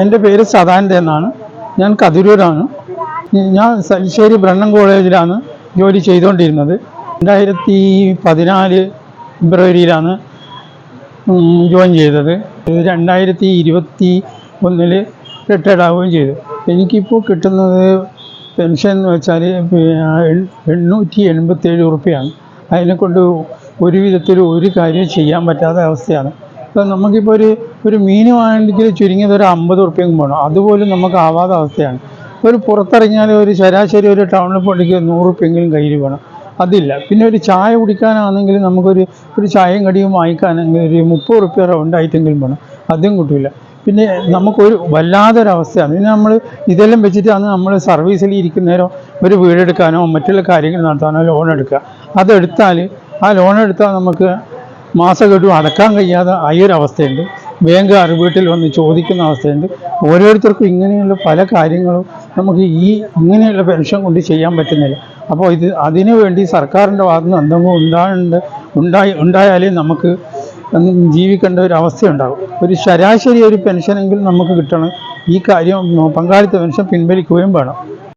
എന്റെ പേര് സദാനന്ദ എന്നാണ്. ഞാൻ കതിരൂരാണ്. ഞാൻ സൽശ്ശേരി ബ്രണ്ണൻ കോളേജിലാണ് ജോലി ചെയ്തുകൊണ്ടിരുന്നത്. രണ്ടായിരത്തി പതിനാല് ഫെബ്രുവരിയിലാണ് ജോയിൻ ചെയ്തത്. രണ്ടായിരത്തി ഇരുപത്തി ഒന്നിൽ റിട്ടയർഡ് ആവുകയും ചെയ്തു. എനിക്കിപ്പോൾ കിട്ടുന്നത് പെൻഷൻ എന്ന് വെച്ചാൽ എണ്ണൂറ്റി എൺപത്തേഴ് റുപ്യയാണ് അതിനെ കൊണ്ട് ഒരു വിധത്തിൽ ഒരു കാര്യം ചെയ്യാൻ പറ്റാത്ത അവസ്ഥയാണ്. ഇപ്പം നമുക്കിപ്പോൾ ഒരു ഒരു മീൻ വാങ്ങിയെങ്കിൽ ചുരുങ്ങിയത് ഒരു അമ്പത് റുപ്യയും വേണം. അതുപോലും നമുക്ക് ആവാത്ത അവസ്ഥയാണ്. ഒരു പുറത്തിറങ്ങിയാൽ ഒരു ശരാശരി ഒരു ടൗണിൽ പോയിട്ട് നൂറ് റുപ്യെങ്കിലും കയ്യിൽ വേണം. അതില്ല. പിന്നെ ഒരു ചായ കുടിക്കാനാണെങ്കിൽ നമുക്കൊരു ഒരു ചായയും കടിയും വാങ്ങിക്കാനെങ്കിൽ ഒരു മുപ്പത് റുപ്യ റൗണ്ട് ആയിട്ടെങ്കിലും വേണം. അതും കിട്ടില്ല പിന്നെ നമുക്കൊരു വല്ലാത്തൊരവസ്ഥയാണ്. പിന്നെ നമ്മൾ ഇതെല്ലാം വെച്ചിട്ടാണ് നമ്മൾ സർവീസിൽ ഇരിക്കുന്നവരോ ഒരു വീടെടുക്കാനോ മറ്റുള്ള കാര്യങ്ങൾ നടത്താനോ ലോൺ എടുക്കുക. അതെടുത്താൽ ആ ലോൺ എടുത്താൽ നമുക്ക് മാസം കെട്ടും അടക്കാൻ കഴിയാതെ ആയൊരവസ്ഥയുണ്ട് ബാങ്കുകാർ വീട്ടിൽ വന്ന് ചോദിക്കുന്ന അവസ്ഥയുണ്ട്. ഓരോരുത്തർക്കും ഇങ്ങനെയുള്ള പല കാര്യങ്ങളും നമുക്ക് ഈ ഇങ്ങനെയുള്ള പെൻഷൻ കൊണ്ട് ചെയ്യാൻ പറ്റുന്നില്ല. അപ്പോൾ ഇത് അതിനു വേണ്ടി സർക്കാരിന്റെ ഭാഗത്ത് നിന്ന് എന്തെങ്കിലും ഉണ്ടാകേണ്ട ഉണ്ടായി ഉണ്ടായാലേ നമുക്ക് ജീവിക്കേണ്ട ഒരു അവസ്ഥയുണ്ടാകും ഒരു ശരാശരി ഒരു പെൻഷനെങ്കിലും നമുക്ക് കിട്ടണം. ഈ കാര്യം പങ്കാളിത്ത പെൻഷൻ പിൻവലിക്കുകയും വേണം.